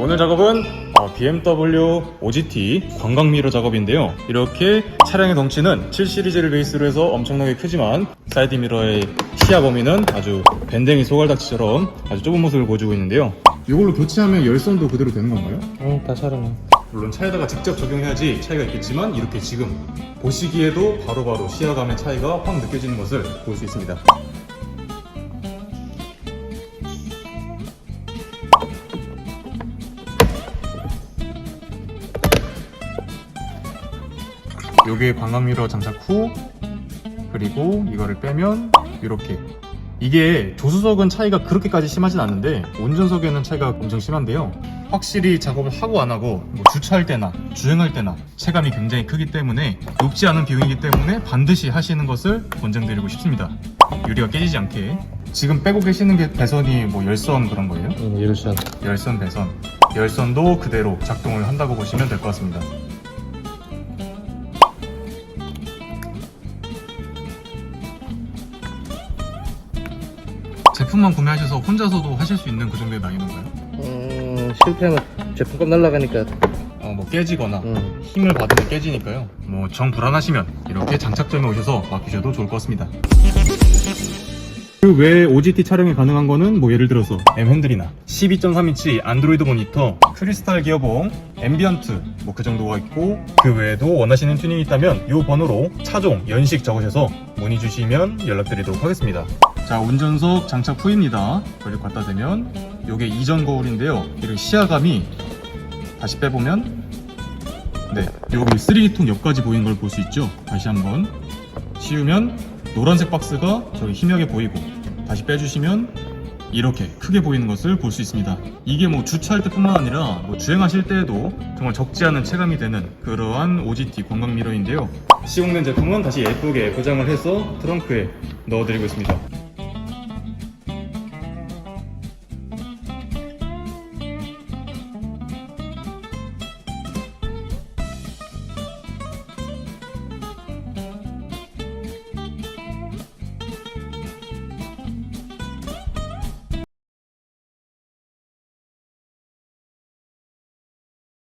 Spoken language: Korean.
오늘 작업은 어, BMW OGT 광각 미러 작업인데요. 이렇게 차량의 덩치는 7 시리즈를 베이스로 해서 엄청나게 크지만 사이드 미러의 시야 범위는 아주 밴댕이 소갈딱지처럼 아주 좁은 모습을 보여주고 있는데요. 이걸로 교체하면 열선도 그대로 되는 건가요? 응, 다 촬영해. 물론 차에다가 직접 적용해야지 차이가 있겠지만 이렇게 지금 보시기에도 바로바로 시야감의 차이가 확 느껴지는 것을 볼 수 있습니다. 요게 광각미러 장착 후 그리고 이거를 빼면 이렇게. 이게 조수석은 차이가 그렇게까지 심하진 않는데 운전석에는 차이가 엄청 심한데요. 확실히 작업을 하고 안 하고 뭐 주차할 때나 주행할 때나 체감이 굉장히 크기 때문에 높지 않은 비용이기 때문에 반드시 하시는 것을 권장드리고 싶습니다. 유리가 깨지지 않게. 지금 빼고 계시는 게 배선이 뭐 열선 그런 거예요? 응, 열선. 열선 배선. 열선도 그대로 작동을 한다고 보시면 될 것 같습니다 제품만 구매하셔서 혼자서도 하실 수 있는 그 정도의 난이도인가요? 음, 실패하면 제품값 날라가니까. 어, 뭐 깨지거나 응. 힘을 받으면 깨지니까요 뭐 정 불안하시면 이렇게 장착점에 오셔서 맡기셔도 좋을 것 같습니다 그 외에 OGT 촬영이 가능한 거는 뭐 예를 들어서 M 핸들이나 12.3인치 안드로이드 모니터, 크리스탈 기어봉, 앰비언트 뭐 그 정도가 있고 그 외에도 원하시는 튜닝이 있다면 이 번호로 차종, 연식 적으셔서 문의 주시면 연락드리도록 하겠습니다. 자 운전석 장착 후입니다. 그리고 갖다 대면 이게 이전 거울인데요. 이렇게 시야감이 다시 빼보면 네 여기 쓰레기통 옆까지 보이는 걸 볼 수 있죠. 다시 한번 씌우면 노란색 박스가 저기 희미하게 보이고 다시 빼주시면 이렇게 크게 보이는 것을 볼 수 있습니다. 이게 뭐 주차할 때 뿐만 아니라 뭐 주행하실 때에도 정말 적지 않은 체감이 되는 그러한 OGT 광각 미러인데요. 시공된 제품은 다시 예쁘게 포장을 해서 트렁크에 넣어드리고 있습니다.